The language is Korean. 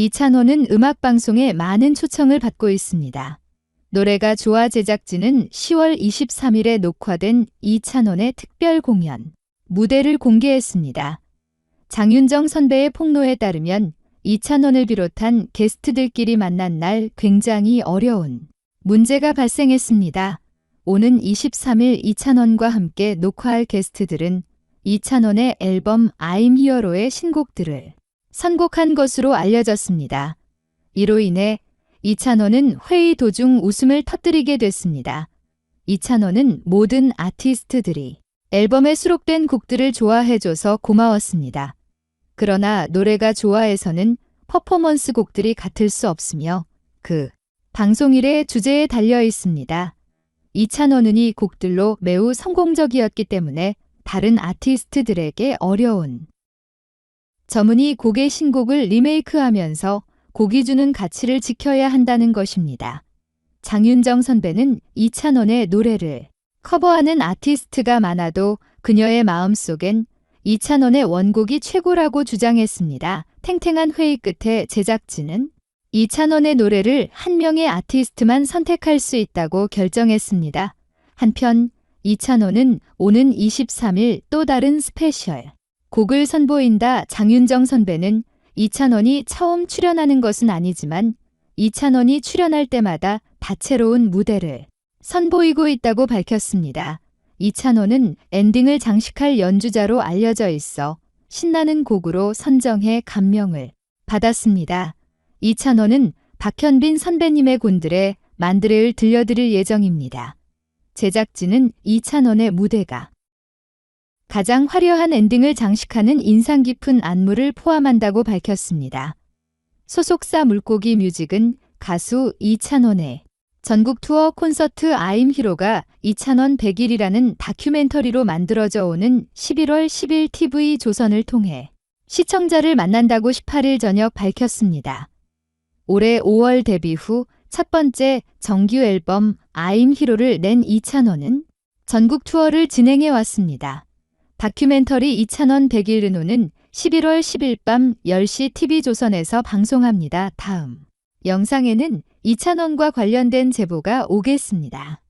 이찬원은 음악방송에 많은 초청을 받고 있습니다. 노래가 좋아 제작진은 10월 23일에 녹화된 이찬원의 특별 공연, 무대를 공개했습니다. 장윤정 선배의 폭로에 따르면 이찬원을 비롯한 게스트들끼리 만난 날 굉장히 어려운 문제가 발생했습니다. 오는 23일 이찬원과 함께 녹화할 게스트들은 이찬원의 앨범 I'm Hero의 신곡들을 선곡한 것으로 알려졌습니다. 이로 인해 이찬원은 회의 도중 웃음을 터뜨리게 됐습니다. 이찬원은 모든 아티스트들이 앨범에 수록된 곡들을 좋아해줘서 고마웠습니다. 그러나 노래가 좋아해서는 퍼포먼스 곡들이 같을 수 없으며 그 방송일의 주제에 달려 있습니다. 이찬원은 이 곡들로 매우 성공적이었기 때문에 다른 아티스트들에게 어려운 점은이 곡의 신곡을 리메이크하면서 곡이 주는 가치를 지켜야 한다는 것입니다. 장윤정 선배는 이찬원의 노래를 커버하는 아티스트가 많아도 그녀의 마음속엔 이찬원의 원곡이 최고라고 주장했습니다. 탱탱한 회의 끝에 제작진은 이찬원의 노래를 한 명의 아티스트만 선택할 수 있다고 결정했습니다. 한편 이찬원은 오는 23일 또 다른 스페셜 곡을 선보인다 장윤정 선배는 이찬원이 처음 출연하는 것은 아니지만 이찬원이 출연할 때마다 다채로운 무대를 선보이고 있다고 밝혔습니다. 이찬원은 엔딩을 장식할 연주자로 알려져 있어 신나는 곡으로 선정해 감명을 받았습니다. 이찬원은 박현빈 선배님의 곤드레 만드레를 들려드릴 예정입니다. 제작진은 이찬원의 무대가 가장 화려한 엔딩을 장식하는 인상 깊은 안무를 포함한다고 밝혔습니다. 소속사 물고기 뮤직은 가수 이찬원의 전국 투어 콘서트 아임 히로가 이찬원 100일이라는 다큐멘터리로 만들어져 오는 11월 10일 TV 조선을 통해 시청자를 만난다고 18일 저녁 밝혔습니다. 올해 5월 데뷔 후 첫 번째 정규 앨범 아임 히로를 낸 이찬원은 전국 투어를 진행해 왔습니다. 다큐멘터리 이찬원 100일 르노는 11월 10일 밤 10시 TV조선에서 방송합니다. 다음 영상에는 이찬원과 관련된 제보가 오겠습니다.